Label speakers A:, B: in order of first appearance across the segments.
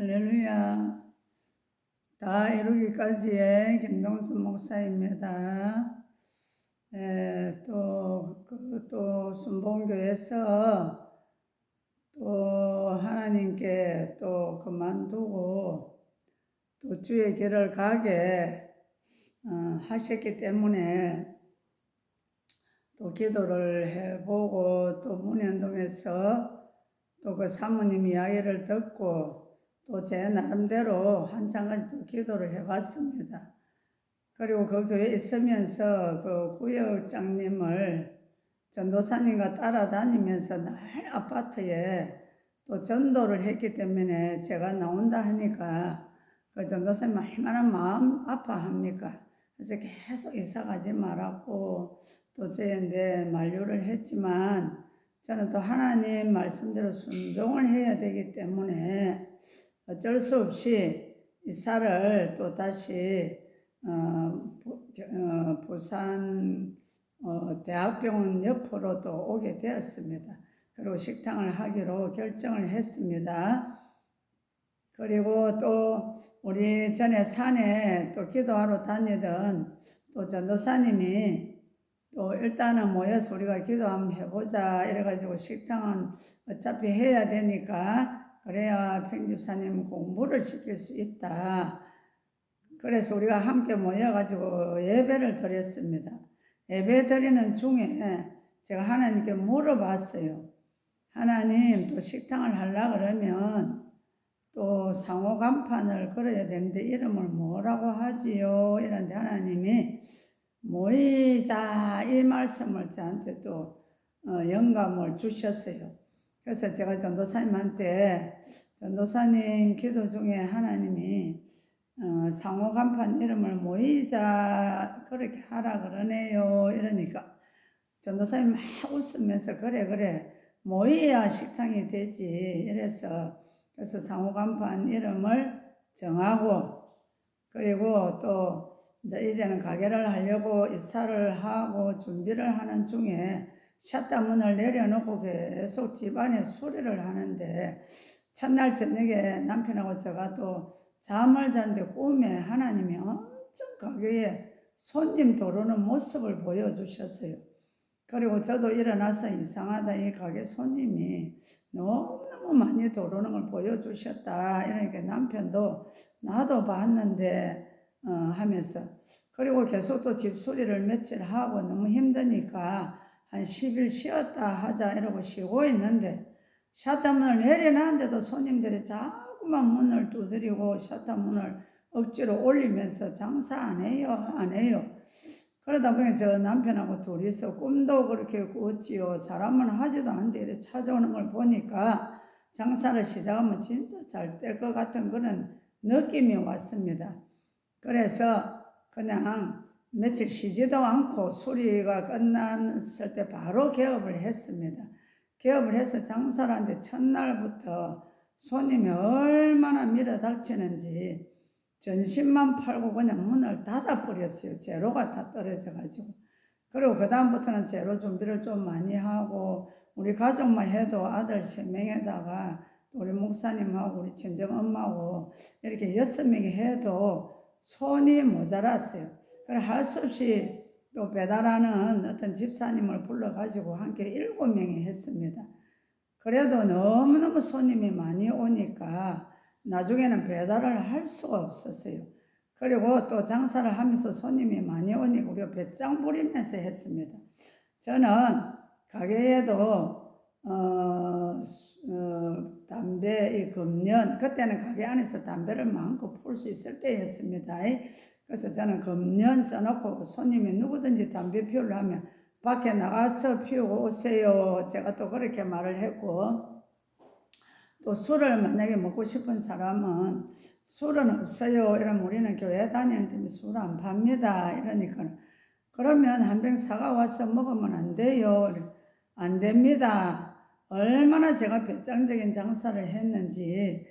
A: 할렐루야. 다 이루기까지의 김동순 목사입니다. 예, 또, 그, 또, 순봉교에서 또 하나님께 또 그만두고 또 주의 길을 가게 어, 하셨기 때문에 또 기도를 해보고 또 문현동에서 또 그 사모님 이야기를 듣고 또 제 나름대로 한창간 또 기도를 해봤습니다. 그리고 그 교회에 있으면서 그 구역장님을 전도사님과 따라다니면서 날 아파트에 또 전도를 했기 때문에 제가 나온다 하니까 그 전도사님 얼마나 마음 아파합니까? 그래서 계속 이사 가지 말았고 또 저한테 만류를 했지만 저는 또 하나님 말씀대로 순종을 해야 되기 때문에 어쩔 수 없이 이사를 또 다시 어, 부, 어, 부산 어, 대학병원 옆으로 또 오게 되었습니다. 그리고 식당을 하기로 결정을 했습니다. 그리고 또 우리 전에 산에 또 기도하러 다니던 또 전도사님이 또 일단은 모여서 우리가 기도 한번 해보자 이래가지고 식당은 어차피 해야 되니까 그래야 평집사님 공부를 시킬 수 있다. 그래서 우리가 함께 모여가지고 예배를 드렸습니다. 예배 드리는 중에 제가 하나님께 물어봤어요. 하나님 또 식당을 하려 그러면 또 상호 간판을 걸어야 되는데 이름을 뭐라고 하지요? 이런데 하나님이 모이자 이 말씀을 저한테 또 어, 영감을 주셨어요. 그래서 제가 전도사님한테 전도사님 기도 중에 하나님이 어, 상호 간판 이름을 모이자 그렇게 하라 그러네요. 이러니까 전도사님 막 웃으면서 그래 그래 모여야 식당이 되지 이래서 그래서 상호 간판 이름을 정하고 그리고 또 이제 이제는 가게를 하려고 이사를 하고 준비를 하는 중에 샷다 문을 내려놓고 계속 집안에 소리를 하는데 첫날 저녁에 남편하고 제가 또 잠을 자는데 꿈에 하나님이 엄청 가게에 손님 들어오는 모습을 보여주셨어요. 그리고 저도 일어나서 이상하다 이 가게 손님이 너무너무 많이 들어오는 걸 보여주셨다. 이러니까 남편도 나도 봤는데 어, 하면서 그리고 계속 또 집수리를 며칠 하고 너무 힘드니까 한 10일 쉬었다 하자 이러고 쉬고 있는데 샷다문을 내려놨는데도 손님들이 자꾸만 문을 두드리고 샷다문을 억지로 올리면서 장사 안 해요 안 해요. 그러다 보니 저 남편하고 둘이서 꿈도 그렇게 꾸었지요. 사람은 하지도 않는데 이렇게 찾아오는 걸 보니까 장사를 시작하면 진짜 잘 될 것 같은 그런 느낌이 왔습니다. 그래서 그냥 며칠 쉬지도 않고 수리가 끝났을 때 바로 개업을 했습니다. 개업을 해서 장사를 하는데 첫날부터 손님이 얼마나 밀어닥치는지 전신만 팔고 그냥 문을 닫아버렸어요. 재료가 다 떨어져가지고. 그리고 그다음부터는 재료 준비를 좀 많이 하고 우리 가족만 해도 아들 세 명에다가 우리 목사님하고 우리 친정 엄마하고 이렇게 여섯 명이 해도 손이 모자랐어요. 그래 할수 없이 또 배달하는 어떤 집사님을 불러가지고 함께 일곱 명이 했습니다. 그래도 너무너무 손님이 많이 오니까 나중에는 배달을 할 수가 없었어요. 그리고 또 장사를 하면서 손님이 많이 오니까 우리가 배짱 부리면서 했습니다. 저는 가게에도 어, 어, 담배, 이 금년, 그때는 가게 안에서 담배를 마음껏 풀 수 있을 때였습니다. 그래서 저는 금년 써놓고 손님이 누구든지 담배 피우려 하면 밖에 나가서 피우고 오세요. 제가 또 그렇게 말을 했고 또 술을 만약에 먹고 싶은 사람은 술은 없어요. 이러면 우리는 교회 다니는 술안 팝니다. 이러니까 그러면 한 병 사가 와서 먹으면 안 돼요. 안 됩니다. 얼마나 제가 배짱적인 장사를 했는지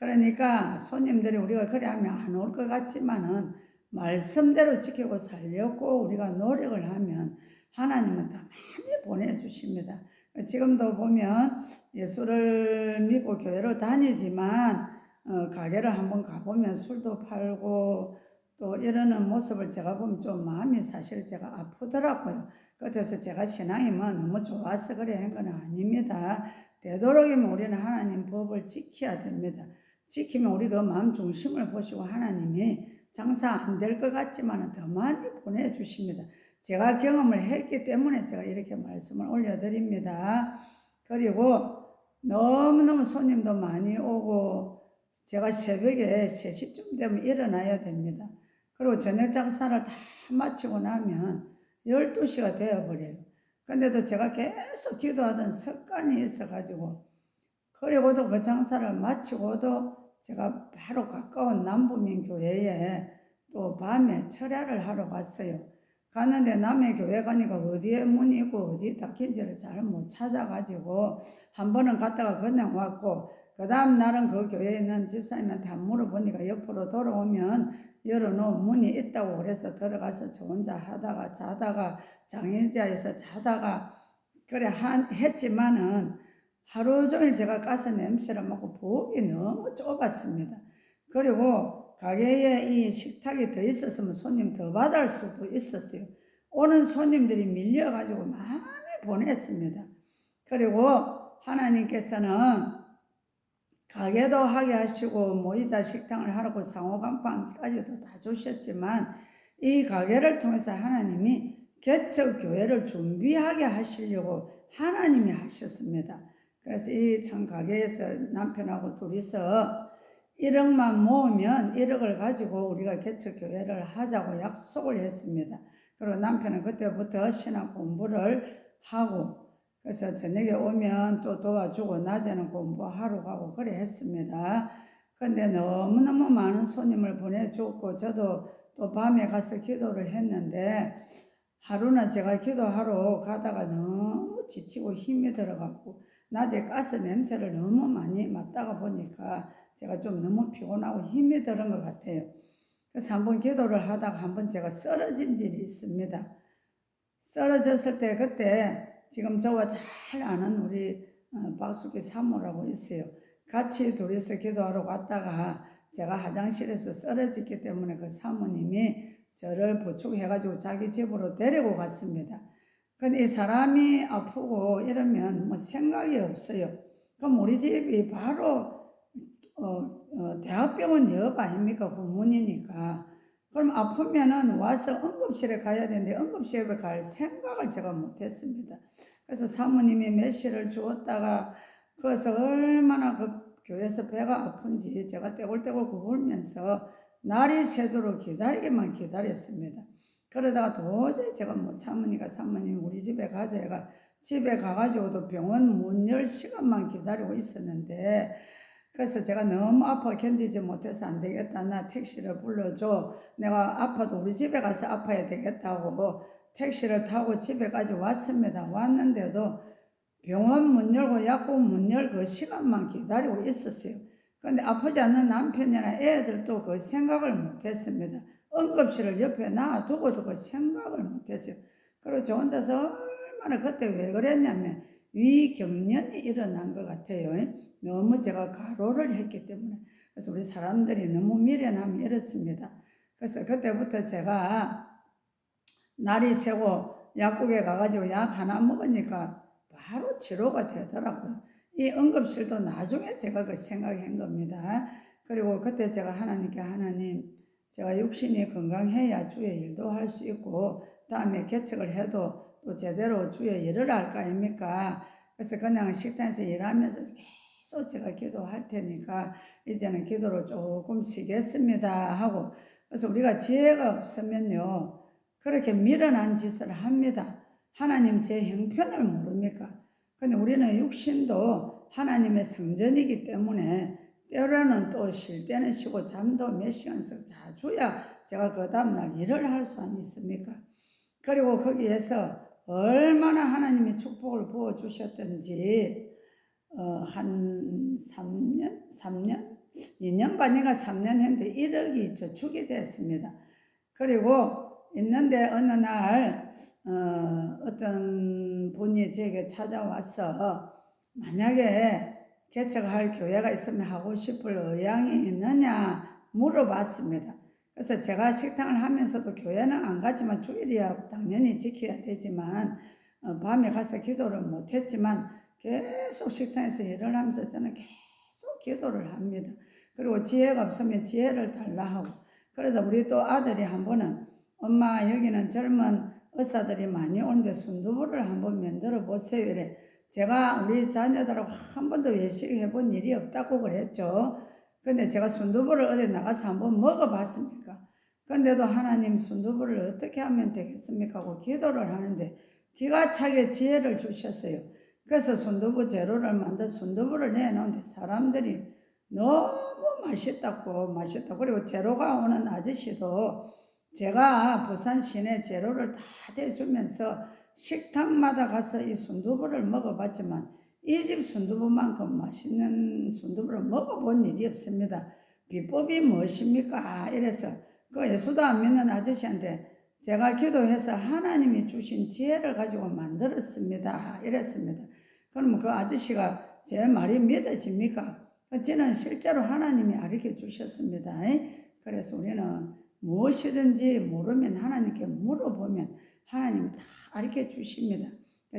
A: 그러니까 손님들이 우리가 그래 하면 안 올 것 같지만은 말씀대로 지키고 살려고 우리가 노력을 하면 하나님은 더 많이 보내주십니다. 지금도 보면 예수를 믿고 교회로 다니지만 어, 가게를 한번 가보면 술도 팔고 또 이러는 모습을 제가 보면 좀 마음이 사실 제가 아프더라고요. 그래서 제가 신앙이 뭐 너무 좋아서 그래 한 건 아닙니다. 되도록이면 우리는 하나님 법을 지켜야 됩니다. 지키면 우리 그 마음 중심을 보시고 하나님이 장사 안 될 것 같지만 더 많이 보내주십니다. 제가 경험을 했기 때문에 제가 이렇게 말씀을 올려드립니다. 그리고 너무너무 손님도 많이 오고 제가 새벽에 3시쯤 되면 일어나야 됩니다. 그리고 저녁 장사를 다 마치고 나면 12시가 되어버려요. 근데도 제가 계속 기도하던 습관이 있어가지고 그리고도 그 장사를 마치고도 제가 바로 가까운 남부민 교회에 또 밤에 철야를 하러 갔어요. 갔는데 남의 교회 가니까 어디에 문이 있고 어디 닫힌지를 잘 못 찾아가지고 한 번은 갔다가 그냥 왔고 그 다음 날은 그 교회에 있는 집사님한테 한 물어보니까 옆으로 돌아오면 열어놓은 문이 있다고 그래서 들어가서 저 혼자 하다가 자다가 장애자에서 자다가 그래 한, 했지만은 하루 종일 제가 가스 냄새를 맡고 부엌이 너무 좁았습니다. 그리고 가게에 이 식탁이 더 있었으면 손님 더 받을 수도 있었어요. 오는 손님들이 밀려가지고 많이 보냈습니다. 그리고 하나님께서는 가게도 하게 하시고 모이자 식당을 하라고 상호간판까지도 다 주셨지만 이 가게를 통해서 하나님이 개척 교회를 준비하게 하시려고 하나님이 하셨습니다. 그래서 이 참 가게에서 남편하고 둘이서 1억만 모으면 1억을 가지고 우리가 개척 교회를 하자고 약속을 했습니다. 그리고 남편은 그때부터 신학 공부를 하고 그래서 저녁에 오면 또 도와주고 낮에는 공부하러 가고 그래 했습니다. 근데 너무너무 많은 손님을 보내줬고 저도 또 밤에 가서 기도를 했는데 하루는 제가 기도하러 가다가 너무 지치고 힘이 들어갔고 낮에 가스 냄새를 너무 많이 맡다가 보니까 제가 좀 너무 피곤하고 힘이 들은 것 같아요. 그래서 한번 기도를 하다가 한번 제가 쓰러진 일이 있습니다. 쓰러졌을 때 그때 지금 저와 잘 아는 우리 어, 박수기 사모라고 있어요. 같이 둘이서 기도하러 갔다가 제가 화장실에서 쓰러졌기 때문에 그 사모님이 저를 부축해가지고 자기 집으로 데리고 갔습니다. 근데 이 사람이 아프고 이러면 뭐 생각이 없어요. 그럼 우리 집이 바로 어, 어, 대학병원 옆 아닙니까? 후문이니까. 그럼 아프면은 와서 응급실에 가야 되는데 응급실에 갈 생각을 제가 못했습니다. 그래서 사모님이 메시를 주었다가 그래서 얼마나 그 교회에서 배가 아픈지 제가 떼굴떼굴 구불면서 날이 새도록 기다리기만 기다렸습니다. 그러다가 도저히 제가 못 참으니까 사모님 우리 집에 가자 해가 집에 가가지고도 병원 문 열 시간만 기다리고 있었는데 그래서 제가 너무 아파 견디지 못해서 안 되겠다. 나 택시를 불러줘. 내가 아파도 우리 집에 가서 아파야 되겠다고 택시를 타고 집에까지 왔습니다. 왔는데도 병원 문 열고 약국 문 열 그 시간만 기다리고 있었어요. 근데 아프지 않는 남편이나 애들도 그 생각을 못했습니다. 응급실을 옆에 놔두고도 그 생각을 못했어요. 그리고 저 혼자서 얼마나 그때 왜 그랬냐면 위경련이 일어난 것 같아요. 너무 제가 가로를 했기 때문에. 그래서 우리 사람들이 너무 미련하면 이렇습니다. 그래서 그때부터 제가 날이 새고 약국에 가가지고 약 하나 먹으니까 바로 치료가 되더라고요. 이 응급실도 나중에 제가 그 생각한 겁니다. 그리고 그때 제가 하나님께 하나님, 제가 육신이 건강해야 주의 일도 할 수 있고, 다음에 개척을 해도 또 제대로 주의 일을 할 거 아닙니까? 그래서 그냥 식당에서 일하면서 계속 제가 기도할 테니까 이제는 기도를 조금 쉬겠습니다 하고 그래서 우리가 지혜가 없으면요 그렇게 미련한 짓을 합니다. 하나님 제 형편을 모릅니까? 근데 우리는 육신도 하나님의 성전이기 때문에 때로는 또 쉴 때는 쉬고 잠도 몇 시간씩 자주야 제가 그 다음날 일을 할수 있습니까? 그리고 거기에서 얼마나 하나님이 축복을 부어 주셨던지 어, 한 3년, 3년, 2년 반인가 3년 했는데 1억이 저축이 됐습니다. 그리고 있는데 어느 날 어, 어떤 분이 제게 찾아와서 만약에 개척할 교회가 있으면 하고 싶을 의향이 있느냐 물어봤습니다. 그래서 제가 식당을 하면서도 교회는 안 가지만 주일이야 당연히 지켜야 되지만 어, 밤에 가서 기도를 못했지만 계속 식당에서 일을 하면서 저는 계속 기도를 합니다. 그리고 지혜가 없으면 지혜를 달라 하고 그래서 우리 또 아들이 한 번은 엄마 여기는 젊은 의사들이 많이 오는데 순두부를 한번 만들어 보세요 이래 제가 우리 자녀들하고 한 번도 외식해 본 일이 없다고 그랬죠. 근데 제가 순두부를 어디 나가서 한번 먹어봤습니까? 근데도 하나님 순두부를 어떻게 하면 되겠습니까? 하고 기도를 하는데 기가 차게 지혜를 주셨어요. 그래서 순두부 재료를 만들 순두부를 내놓는데 사람들이 너무 맛있다고 맛있다. 그리고 재료가 오는 아저씨도 제가 부산 시내 재료를 다 대주면서 식당마다 가서 이 순두부를 먹어봤지만 이 집 순두부만큼 맛있는 순두부를 먹어본 일이 없습니다. 비법이 무엇입니까? 이래서 그 예수도 안 믿는 아저씨한테 제가 기도해서 하나님이 주신 지혜를 가지고 만들었습니다. 이랬습니다. 그러면 그 아저씨가 제 말이 믿어집니까? 저는 실제로 하나님이 가르쳐 주셨습니다. 그래서 우리는 무엇이든지 모르면 하나님께 물어보면 하나님이 다 가르쳐 주십니다.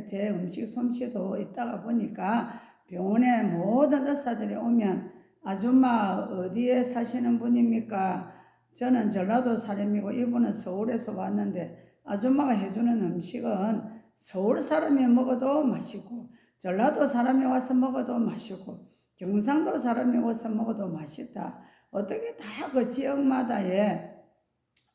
A: 제 음식 솜씨도 있다가 보니까 병원에 모든 의사들이 오면 아줌마 어디에 사시는 분입니까? 저는 전라도 사람이고 이분은 서울에서 왔는데 아줌마가 해주는 음식은 서울 사람이 먹어도 맛있고 전라도 사람이 와서 먹어도 맛있고 경상도 사람이 와서 먹어도 맛있다. 어떻게 다 그 지역마다의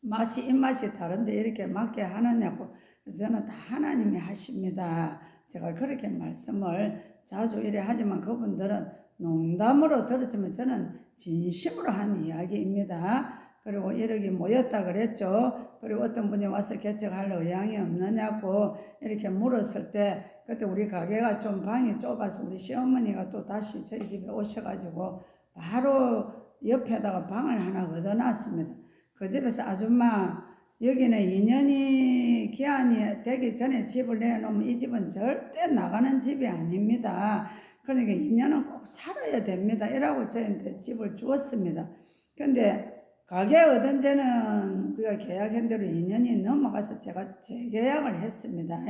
A: 맛이 입맛이 다른데 이렇게 맞게 하느냐고 저는 다 하나님이 하십니다. 제가 그렇게 말씀을 자주 이래 하지만 그분들은 농담으로 들었지만 저는 진심으로 한 이야기입니다. 그리고 이렇게 모였다 그랬죠. 그리고 어떤 분이 와서 개척할 의향이 없느냐고 이렇게 물었을 때 그때 우리 가게가 좀 방이 좁아서 우리 시어머니가 또 다시 저희 집에 오셔가지고 바로 옆에다가 방을 하나 얻어놨습니다. 그 집에서 아줌마 여기는 2년이 기한이 되기 전에 집을 내놓으면 이 집은 절대 나가는 집이 아닙니다. 그러니까 2년은 꼭 살아야 됩니다. 이라고 저한테 집을 주었습니다. 근데 가게 얻은 지는 우리가 계약한 대로 2년이 넘어가서 제가 재계약을 했습니다.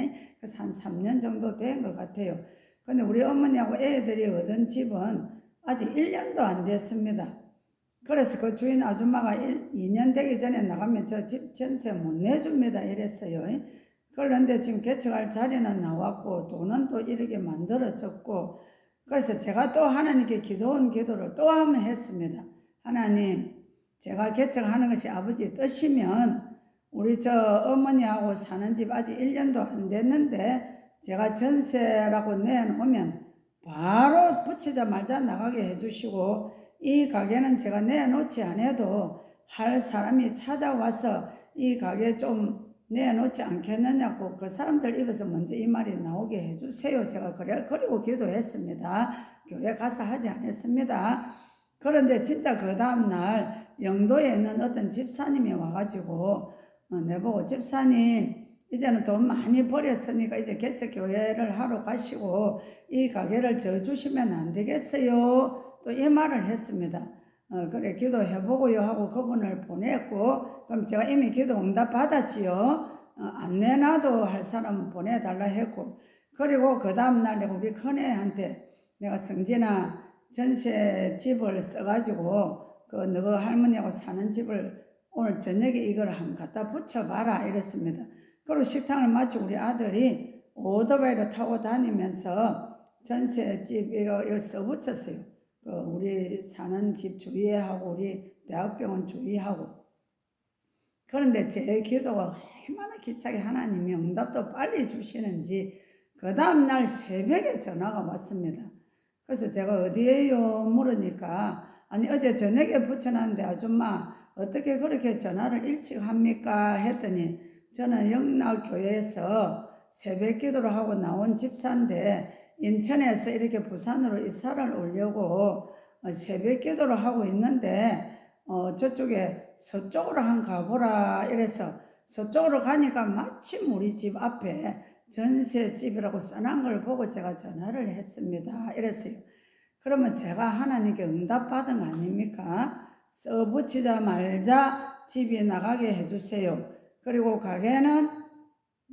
A: 그래서 한 3년 정도 된 것 같아요. 근데 우리 어머니하고 애들이 얻은 집은 아직 1년도 안 됐습니다. 그래서 그 주인 아줌마가 1, 2년 되기 전에 나가면 저 집 전세 못 내줍니다. 이랬어요. 그런데 지금 개척할 자리는 나왔고 돈은 또 이렇게 만들어졌고 그래서 제가 또 하나님께 기도한 기도를 또 한번 했습니다. 하나님 제가 개척하는 것이 아버지 뜻이면 우리 저 어머니하고 사는 집 아직 1년도 안 됐는데 제가 전세라고 내놓으면 바로 붙이자마자 나가게 해주시고 이 가게는 제가 내놓지 않아도 할 사람이 찾아와서 이 가게 좀 내놓지 않겠느냐고 그 사람들 입에서 먼저 이 말이 나오게 해주세요. 제가 그래, 그리고 기도했습니다. 교회 가서 하지 않았습니다. 그런데 진짜 그 다음날 영도에 있는 어떤 집사님이 와가지고 어, 내보고 집사님 이제는 돈 많이 벌였으니까 이제 개척교회를 하러 가시고 이 가게를 져 주시면 안 되겠어요? 또 이 말을 했습니다. 어, 그래 기도해보고요 하고 그분을 보냈고 그럼 제가 이미 기도 응답 받았지요. 어, 안 내놔도 할 사람 보내달라 했고 그리고 그 다음날 내가 우리 큰애한테 내가 성진아 전세 집을 써가지고 그 너가 할머니하고 사는 집을 오늘 저녁에 이걸 한번 갖다 붙여봐라 이랬습니다. 그리고 식당을 마치고 우리 아들이 오토바이를 타고 다니면서 전세집 이걸 써붙였어요. 그 우리 사는 집 주위하고 우리 대학병원 주위하고. 그런데 제 기도가 얼마나 기차게 하나님이 응답도 빨리 주시는지 그 다음날 새벽에 전화가 왔습니다. 그래서 제가 어디에요? 물으니까 아니 어제 저녁에 붙여놨는데 아줌마 어떻게 그렇게 전화를 일찍 합니까? 했더니 저는 영락교회에서 새벽 기도를 하고 나온 집사인데 인천에서 이렇게 부산으로 이사를 오려고 새벽 기도를 하고 있는데 어 저쪽에 서쪽으로 한 가보라 이래서 서쪽으로 가니까 마침 우리 집 앞에 전세집이라고 써놓은 걸 보고 제가 전화를 했습니다. 이랬어요. 그러면 제가 하나님께 응답받은 거 아닙니까? 써붙이자 말자 집이 나가게 해주세요. 그리고 가게는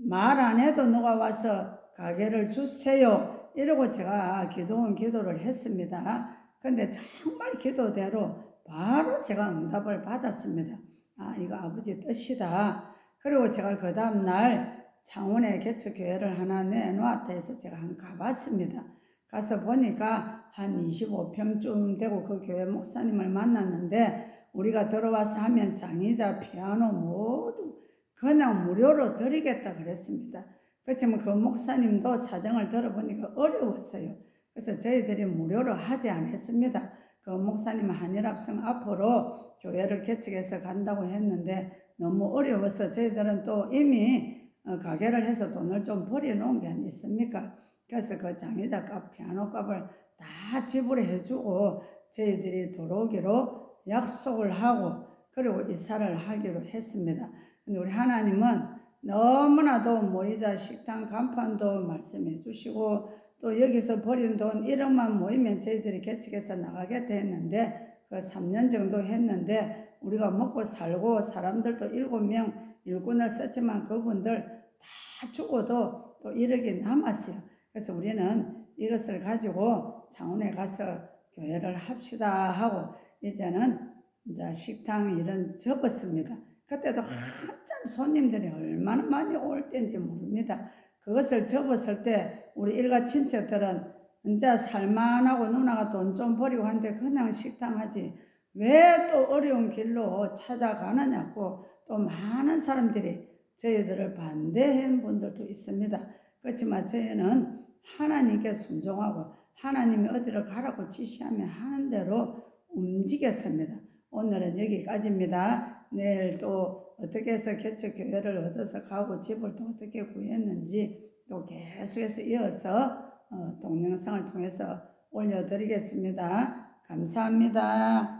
A: 말 안 해도 누가 와서 가게를 주세요. 이러고 제가 기도원 기도를 했습니다. 근데 정말 기도대로 바로 제가 응답을 받았습니다. 아, 이거 아버지 뜻이다. 그리고 제가 그 다음날 창원에 개척교회를 하나 내놓았다 해서 제가 한 가봤습니다. 가서 보니까 한 25평쯤 되고 그 교회 목사님을 만났는데 우리가 들어와서 하면 장의자, 피아노 모두 그냥 무료로 드리겠다 그랬습니다. 그렇지만 그 목사님도 사정을 들어보니까 어려웠어요. 그래서 저희들이 무료로 하지 않았습니다. 그 목사님 한일합성 앞으로 교회를 개척해서 간다고 했는데 너무 어려워서 저희들은 또 이미 어, 가게를 해서 돈을 좀 버려놓은 게 아니습니까? 그래서 그 장의자 값, 피아노 값을 다 지불해 주고 저희들이 들어오기로 약속을 하고 그리고 이사를 하기로 했습니다. 근데 우리 하나님은 너무나도 모이자 식당 간판도 말씀해 주시고 또 여기서 버린 돈 1억만 모이면 저희들이 개척해서 나가겠다 했는데 그 3년 정도 했는데 우리가 먹고 살고 사람들도 7명 일꾼을 썼지만 그분들 다 죽어도 또 1억이 남았어요. 그래서 우리는 이것을 가지고 창원에 가서 교회를 합시다 하고 이제는 이제 식당 일은 접었습니다. 그때도 한참 손님들이 얼마나 많이 올 때인지 모릅니다. 그것을 접었을 때 우리 일가 친척들은 이제 살만하고 누나가 돈 좀 버리고 하는데 그냥 식당 하지 왜 또 어려운 길로 찾아가느냐고 또 많은 사람들이 저희들을 반대한 분들도 있습니다. 그렇지만 저희는 하나님께 순종하고 하나님이 어디를 가라고 지시하면 하는 대로 움직였습니다. 오늘은 여기까지입니다. 내일 또 어떻게 해서 개척 교회를 얻어서 가고 집을 또 어떻게 구했는지 또 계속해서 이어서 어, 동영상을 통해서 올려드리겠습니다. 감사합니다.